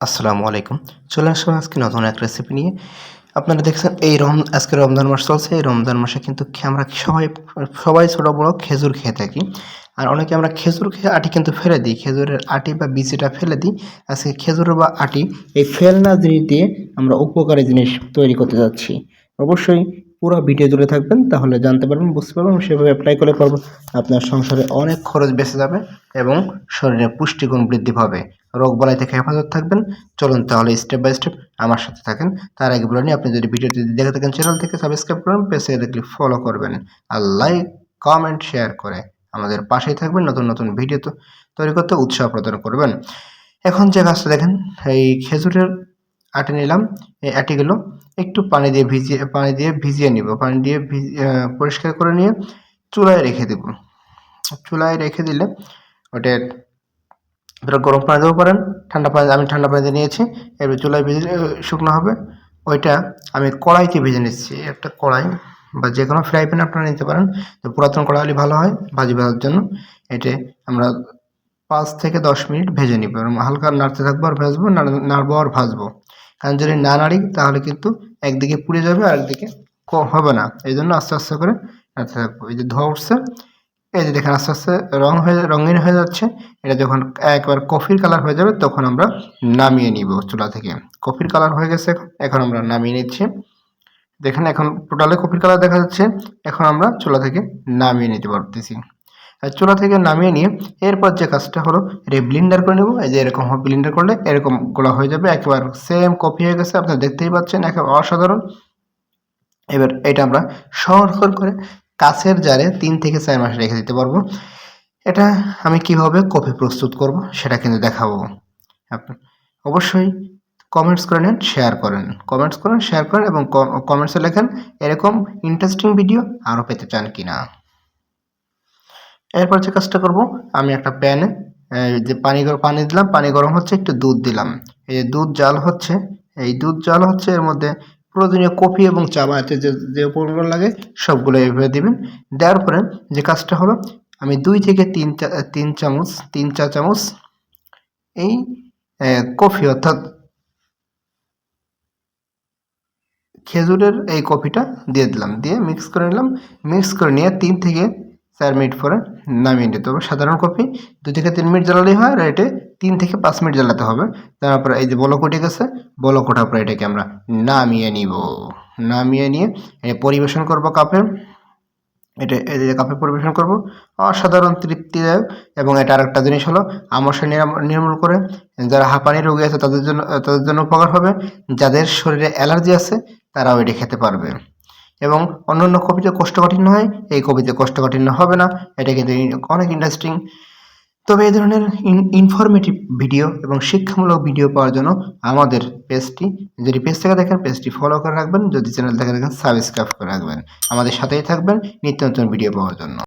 আসসালামু আলাইকুম। চলে আসলাম আজকে নতুন এক রেসিপি নিয়ে। আপনারা দেখছেন, এই রম, আজকে রমজান মাস চলছে। এই রমজান মাসে কিন্তু আমরা সবাই সবাই ছোটো বড়ো খেজুর খেয়ে থাকি। আর অনেকে আমরা খেজুর খেয়ে আটি কিন্তু ফেলে দিই। খেজুরের আটি বা বিচিটা ফেলে দিই। আজকে খেজুর বা আটি, এই ফেলনা জিনিস দিয়ে আমরা উপকারী জিনিস তৈরি করতে যাচ্ছি। অবশ্যই পুরো ভিডিও জুড়ে থাকবেন, তাহলে জানতে পারবেন, বুঝতে পারবেন সেভাবে অ্যাপ্লাই করলে পারব আপনার সংসারে অনেক খরচ বেঁচে যাবে এবং শরীরে পুষ্টিগুণ বৃদ্ধি পাবে। রোগ বালাই থেকে হেফাজত থাকবেন। চলুন তাহলে স্টেপ বাই স্টেপ আমার সাথে থাকেন। তার আগে বলে আপনি যদি ভিডিওটি দেখে থাকেন চ্যানেল থেকে সাবস্ক্রাইব করুন, পেজে দেখলে ফলো করবেন আর লাইক কমেন্ট শেয়ার করে আমাদের পাশেই থাকবেন। নতুন নতুন ভিডিও তো তৈরি করতে উৎসাহ প্রদান করবেন। এখন যে কাজটা দেখেন, এই খেজুরের আটে নিলাম। এই আটিগুলো একটু পানি দিয়ে ভিজিয়ে, পানি দিয়ে ভিজিয়ে নিব। পানি দিয়ে পরিষ্কার করে নিয়ে চুলায় রেখে দেব। চুলায় রেখে দিলে ওটা এবার গরম পানি দিতেও পারেন, ঠান্ডা পানি, আমি ঠান্ডা পানিতে নিয়েছি, এবার চুলায় ভেজে শুকনো হবে। ওইটা আমি কড়াইতে ভেজে নিচ্ছি, একটা কড়াই বা যে কোনো ফ্রাই প্যান আপনারা নিতে পারেন। তো পুরাতন কড়াই হলে ভালো হয় ভাজি ভাজার জন্য। এটা আমরা পাঁচ থেকে দশ মিনিট ভেজে নিব হালকা নাড়তে থাকব আর ভাজবো নাড়- নাড়বো আর ভাজবো। কারণ যদি না নাড়ি, তাহলে কিন্তু একদিকে পুড়ে যাবে আর একদিকে হবে না। এই জন্য আস্তে আস্তে করে নাড়তে থাকব। এই যে ধোয়া উঠছে এই যে দেখেন আস্তে আস্তে রং হয়ে রঙিন হয়ে যাচ্ছে। এটা যখন একবার কফির কালার হয়ে যাবে, তখন আমরা নামিয়ে নিব চুলা থেকে। কফির কালার হয়ে গেছে, এখন আমরা নামিয়ে নিচ্ছি। দেখেন এখন টোটালে কফির কালার দেখা যাচ্ছে, এখন আমরা চুলা থেকে নামিয়ে নিতে পারতেছি। চুলা থেকে নামিয়ে নিয়ে এরপর যে কাজটা হলো, এটা ব্লিন্ডার করে নেব। এই যে এরকম ব্লিন্ডার করলে এরকম গোলা হয়ে যাবে, একেবারে সেম কফি হয়ে গেছে। আপনারা দেখতেই পাচ্ছেন, একেবারে অসাধারণ। এবার এটা আমরা সংরক্ষণ করে কাছের জারে তিন থেকে চার মাস রেখে দিতে পারব। এটা আমি কীভাবে কফি প্রস্তুত করব সেটা কিন্তু দেখাবো। অবশ্যই কমেন্টস করে নেন শেয়ার করেন। কমেন্টস করেন শেয়ার করেন এবং কমেন্টসে লেখেন এরকম ইন্টারেস্টিং ভিডিও আরও পেতে চান কি না এরপর যে কাজটা করব, আমি একটা প্যানে যে পানি গরম পানি দিলাম, পানি গরম হচ্ছে, একটু দুধ দিলাম। এই যে দুধ জাল হচ্ছে, এই দুধ জাল হচ্ছে, এর মধ্যে প্রয়োজনীয় কফি এবং চা বানাতে যে যে উপকরণ লাগে, সবগুলো এভাবে দিবেন। দেওয়ার পরে যে কাজটা হলো, আমি দুই থেকে তিন চা, তিন চামচ, তিন চা চামচ এই কফি অর্থাৎ খেজুরের এই কফিটা দিয়ে দিলাম। দিয়ে মিক্স করে নিলাম। মিক্স করে নিয়ে তিন থেকে চার মিনিট পরে নামিয়ে নিতে হবে। সাধারণ কফি দু থেকে তিন মিনিট জ্বালালেই হয়, আর এটা তিন থেকে পাঁচ মিনিট জ্বালাতে হবে। তারপরে এই যে বলক উঠে গেছে, বলক ওঠার পরে এটাকে আমরা নামিয়ে নিব। নামিয়ে নিয়ে পরিবেশন করব কাপে। এটা এই কাপে পরিবেশন করব। অসাধারণ তৃপ্তিদায়ক। এবং এটা আরেকটা জিনিস হলো নিরাম- নির্মূল করে। যারা হাঁপানি রোগী আছে, তাদের জন্য তাদের জন্য উপকার হবে। যাদের শরীরে অ্যালার্জি আছে, তারাও এটি খেতে পারবে। এবং অন্যান্য কবিতে কোষ্ঠকাঠিন্য হয়, এই কবিতে কোষ্ঠকাঠিন্য হবে না। এটা কিন্তু অনেক ইন্টারেস্টিং তবে এই ধরনের ইনফরমেটিভ ভিডিও এবং শিক্ষামূলক ভিডিও পাওয়ার জন্য আমাদের পেজটি যদি পেজ থেকে দেখেন পেজটি ফলো করে রাখবেন। যদি চ্যানেল থেকে দেখেন সাবস্ক্রাইব করে রাখবেন। আমাদের সাথেই থাকবেন নিত্য নতুন ভিডিও পাওয়ার জন্য।